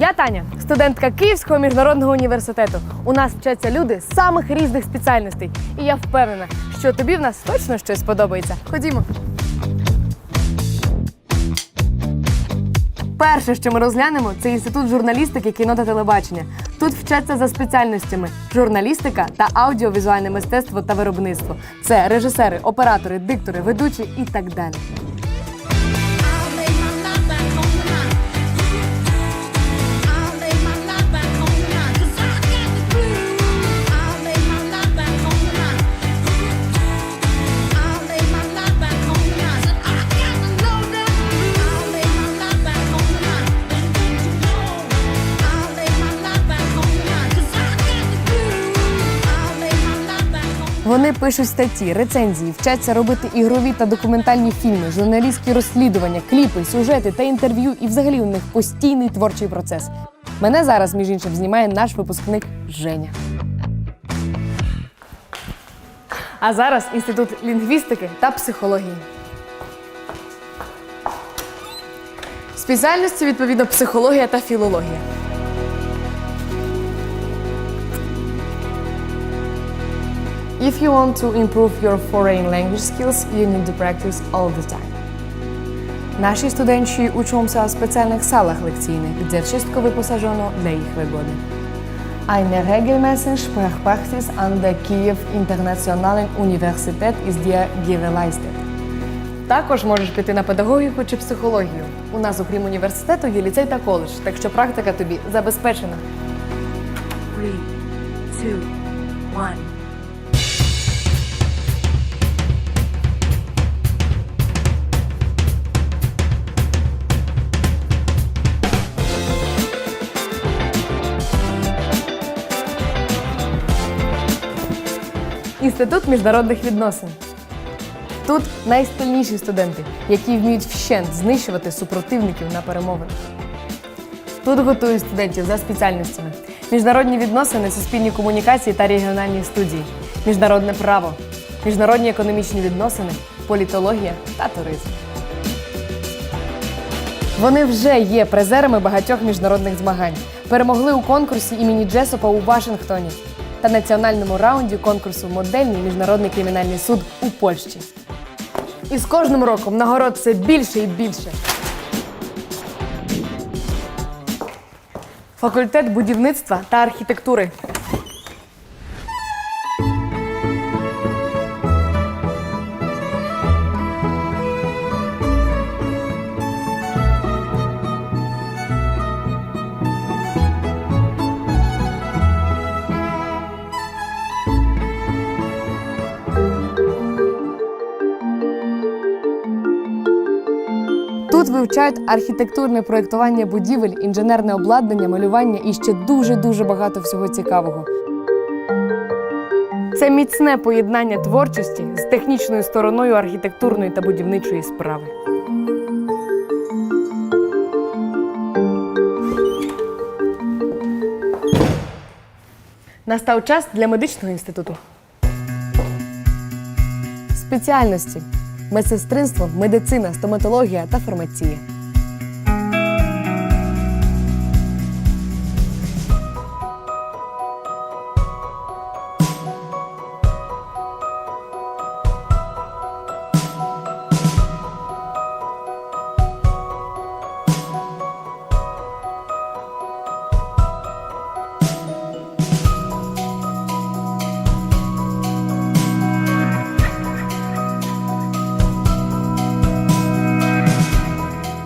Я Таня, студентка Київського міжнародного університету. У нас вчаться люди з самих різних спеціальностей. І я впевнена, що тобі в нас точно щось сподобається. Ходімо. Перше, що ми розглянемо, це інститут журналістики, кіно та телебачення. Тут вчаться за спеціальностями журналістика та аудіовізуальне мистецтво та виробництво. Це режисери, оператори, диктори, ведучі і так далі. Вони пишуть статті, рецензії, вчаться робити ігрові та документальні фільми, журналістські розслідування, кліпи, сюжети та інтерв'ю. І взагалі у них постійний творчий процес. Мене зараз, між іншим, знімає наш випускник Женя. А зараз інститут лінгвістики та психології. Спеціальності відповідно психологія та філологія. If you want to improve your foreign language skills, you need to practice all the time. Наші студенти учимся в спеціальних салах лекційних, де wszystko wyposażono для їх вигоди. Eine regelmäßige Sprachpraxis an der Kiew Internationalen Universität ist dir gewährleistet. Також можеш піти на педагогіку чи психологію. У нас, окрім університету, є ліцей та коледж, так що практика тобі забезпечена. Three, two, one. Інститут міжнародних відносин. Тут найстильніші студенти, які вміють вщент знищувати супротивників на перемовинах. Тут готують студентів за спеціальностями: міжнародні відносини, суспільні комунікації та регіональні студії, міжнародне право, міжнародні економічні відносини, політологія та туризм. Вони вже є призерами багатьох міжнародних змагань. Перемогли у конкурсі імені Джесопа у Вашингтоні та національному раунді конкурсу Модельний міжнародний кримінальний суд у Польщі. І з кожним роком нагород все більше і більше. Факультет будівництва та архітектури. Вивчають архітектурне проєктування будівель, інженерне обладнання, малювання і ще дуже дуже багато всього цікавого. Це міцне поєднання творчості з технічною стороною архітектурної та будівничої справи. Настав час для медичного інституту. Спеціальності: медсестринство, медицина, стоматологія та фармація.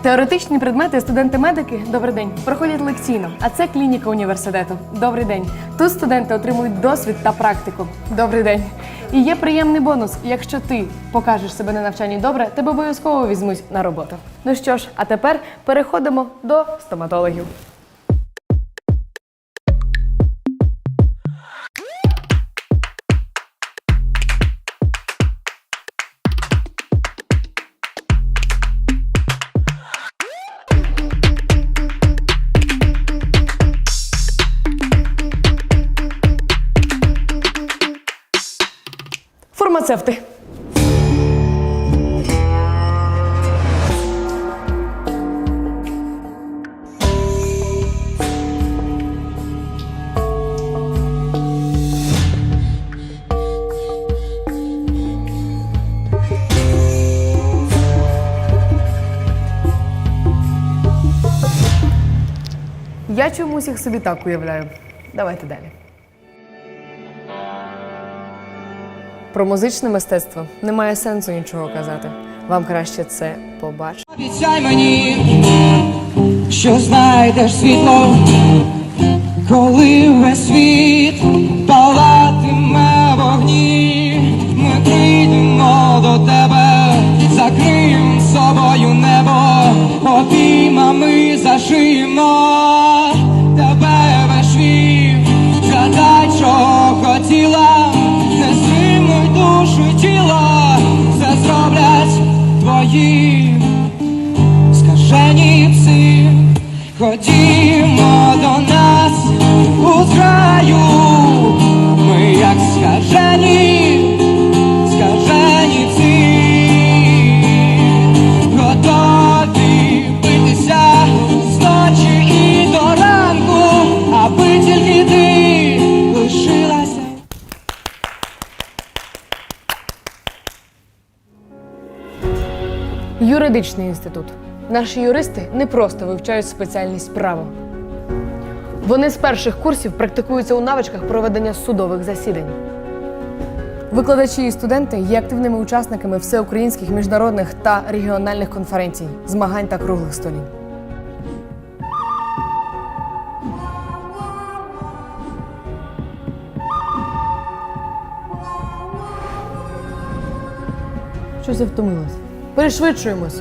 Теоретичні предмети студенти-медики добрий день проходять лекційно, а це клініка університету. Добрий день. Тут студенти отримують досвід та практику. Добрий день. І є приємний бонус. Якщо ти покажеш себе на навчанні добре, тебе обов'язково візьмуть на роботу. Ну що ж, а тепер переходимо до стоматологів. фармацевти. Я чомусь їх собі так уявляю. Давайте далі. Про музичне мистецтво немає сенсу нічого казати. Вам краще це побачити. Обіцяй мені, що знайдеш світло, коли весь світ палатиме вогні, ми прийдемо до тебе, закриємо собою небо, ходімо до нас у зграю, ми як скажені, скажені пси, готові битися з ночі і до ранку, аби тільки ти лишилася. Юридичний інститут. Наші юристи не просто вивчають спеціальність право. Вони з перших курсів практикуються у навичках проведення судових засідань. Викладачі і студенти є активними учасниками всеукраїнських міжнародних та регіональних конференцій, змагань та круглих столів. Щось я втомилась. Перешвидшуємось.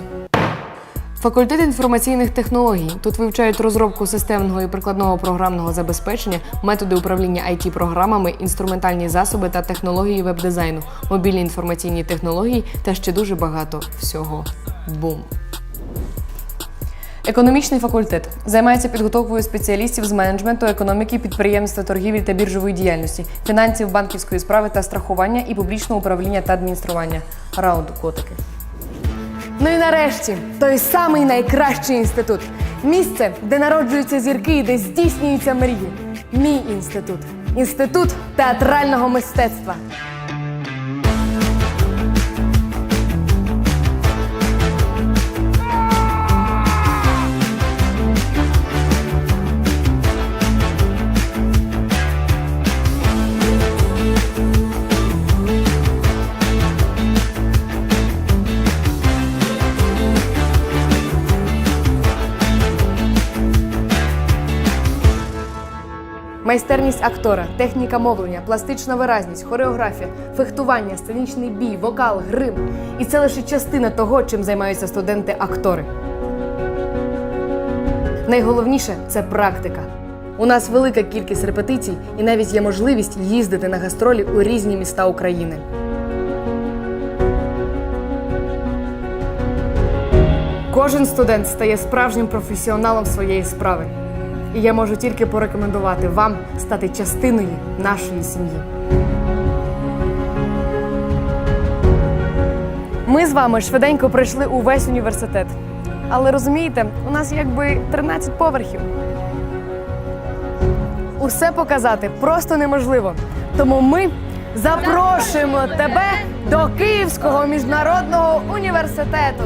Факультет інформаційних технологій. Тут вивчають розробку системного і прикладного програмного забезпечення, методи управління it програмами інструментальні засоби та технології веб-дизайну, мобільні інформаційні технології та ще дуже багато всього. Бум! Економічний факультет займається підготовкою спеціалістів з менеджменту, економіки, підприємства, торгівлі та біржової діяльності, фінансів, банківської справи та страхування і публічного управління та адміністрування. Раунд котики. Ну і нарешті той самий найкращий інститут. Місце, де народжуються зірки і де здійснюються мрії. Мій інститут. Інститут театрального мистецтва. Майстерність актора, техніка мовлення, пластична виразність, хореографія, фехтування, сценічний бій, вокал, грим. І це лише частина того, чим займаються студенти-актори. Найголовніше це практика. У нас велика кількість репетицій, і навіть є можливість їздити на гастролі у різні міста України. Кожен студент стає справжнім професіоналом своєї справи. І я можу тільки порекомендувати вам стати частиною нашої сім'ї. Ми з вами швиденько пройшли увесь університет. Але розумієте, у нас якби 13 поверхів. Усе показати просто неможливо. Тому ми запрошуємо тебе до Київського міжнародного університету.